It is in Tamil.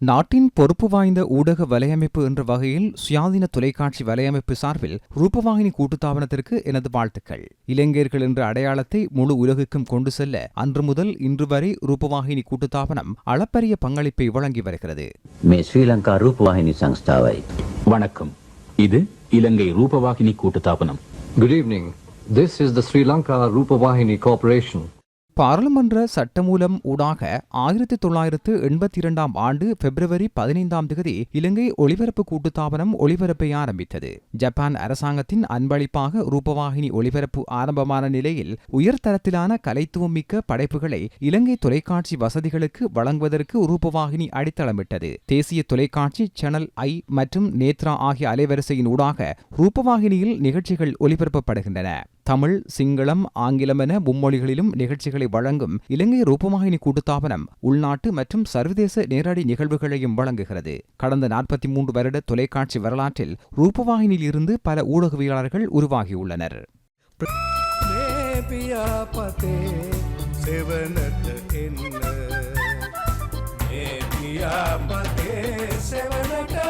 நாட்டின் பொறுப்பு வாய்ந்த ஊடக வலையமைப்பு என்ற வகையில் சுயாதீன தொலைக்காட்சி வலையமைப்பு சார்பில் ரூபவாகினி கூட்டுத்தாபனத்திற்கு எனது வாழ்த்துக்கள். இலங்கையர்கள் என்ற அடையாளத்தை முழு உலகுக்கும் கொண்டு செல்ல அன்று முதல் இன்று வரை ரூபவாகினி கூட்டுத்தாபனம் அளப்பரிய பங்களிப்பை வழங்கி வருகிறது. மே ஸ்ரீலங்கா ரூபவாகினி சங்ஸ்தாவை. வணக்கம். இது இலங்கை Rupavahini கூட்டுத்தாபனம். Good evening this is the Sri Lanka Rupavahini corporation பாராளுமன்ற சட்டமூலம் ஊடாக ஆயிரத்தி தொள்ளாயிரத்து எண்பத்தி இரண்டாம் ஆண்டு பிப்ரவரி பதினைந்தாம் தேதி இலங்கை ஒளிபரப்பு கூட்டுத்தாபனம் ஒளிபரப்பை ஆரம்பித்தது. ஜப்பான் அரசாங்கத்தின் அன்பளிப்பாக ரூபவாகினி ஒளிபரப்பு ஆரம்பமான நிலையில் உயர்தரத்திலான கலைத்துவமிக்க படைப்புகளை இலங்கை தொலைக்காட்சி வசதிகளுக்கு வழங்குவதற்கு ரூபவாகினி அடித்தளமிட்டது. தேசிய தொலைக்காட்சி சேனல் ஐ மற்றும் நேத்ரா ஆகிய அலைவரிசையின் ஊடாக ரூபவாகினியில் நிகழ்ச்சிகள் ஒளிபரப்பப்படுகின்றன தமிழ் சிங்களம் ஆங்கிலம் என மும்மொழிகளிலும் நிகழ்ச்சிகளை வழங்கும் இலங்கை ரூபவாகினி கூட்டுத்தாபனம் உள்நாட்டு மற்றும் சர்வதேச நேரடி நிகழ்வுகளையும் வழங்குகிறது. கடந்த நாற்பத்தி மூன்று வருட தொலைக்காட்சி வரலாற்றில் ரூபவாகினியில் இருந்து பல ஊடகவியலாளர்கள் உருவாகியுள்ளனர். මේ